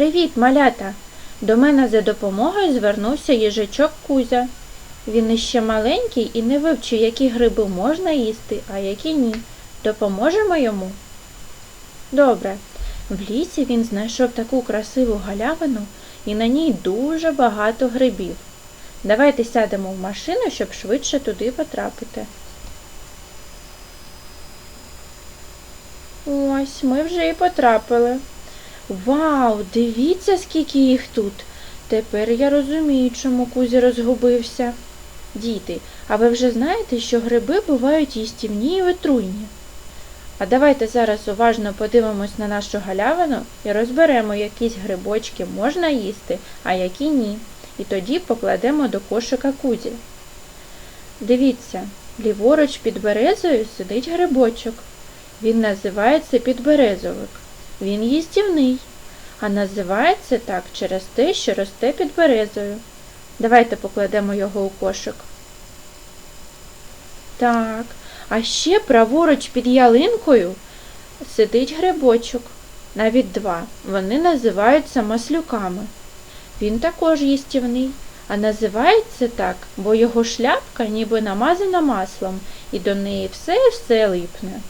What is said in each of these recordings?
Привіт, малята! До мене за допомогою звернувся їжачок Кузя. Він іще маленький і не вивчив, які гриби можна їсти, а які ні. Допоможемо йому? Добре. В лісі він знайшов таку красиву галявину і на ній дуже багато грибів. Давайте сядемо в машину, щоб швидше туди потрапити. Ось, ми вже і потрапили. Вау, дивіться, скільки їх тут. Тепер я розумію, чому Кузя розгубився. Діти, а ви вже знаєте, що гриби бувають їстівні і отруйні? А давайте зараз уважно подивимось на нашу галявину і розберемо, якісь грибочки можна їсти, а які ні. І тоді покладемо до кошика Кузі. Дивіться, ліворуч під березою сидить грибочок. Він називається підберезовик. Він їстівний, а називається так через те, що росте під березою. Давайте покладемо його у кошик. Так, а ще праворуч під ялинкою сидить грибочок. Навіть два. Вони називаються маслюками. Він також їстівний, а називається так, бо його шляпка ніби намазана маслом, і до неї все-все липне.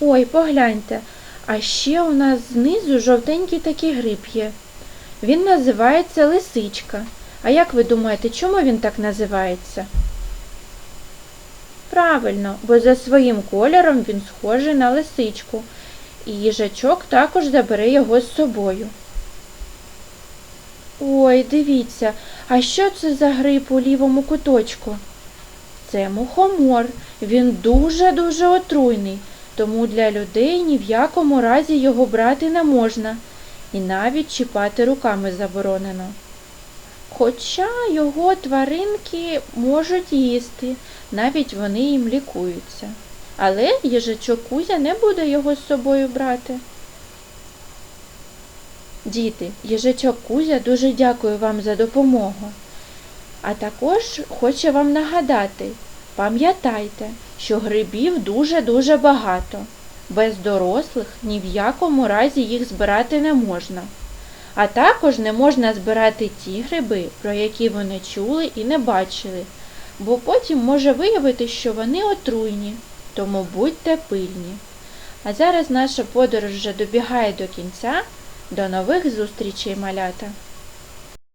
Ой, погляньте, а ще у нас знизу жовтенький такий гриб є. Він називається лисичка. А як ви думаєте, чому він так називається? Правильно, бо за своїм кольором він схожий на лисичку, і їжачок також забере його з собою. Ой, дивіться, а що це за гриб у лівому куточку? Це мухомор. Він дуже-дуже отруйний, тому для людей ні в якому разі його брати не можна, і навіть чіпати руками заборонено. Хоча його тваринки можуть їсти, навіть вони їм лікуються. Але їжачок Кузя не буде його з собою брати. Діти, їжачок Кузя дуже дякую вам за допомогу. А також хоче вам нагадати, пам'ятайте, що грибів дуже-дуже багато. Без дорослих ні в якому разі їх збирати не можна. А також не можна збирати ті гриби, про які ви не чули і не бачили, бо потім може виявити, що вони отруйні, тому будьте пильні. А зараз наша подорож вже добігає до кінця. До нових зустрічей, малята!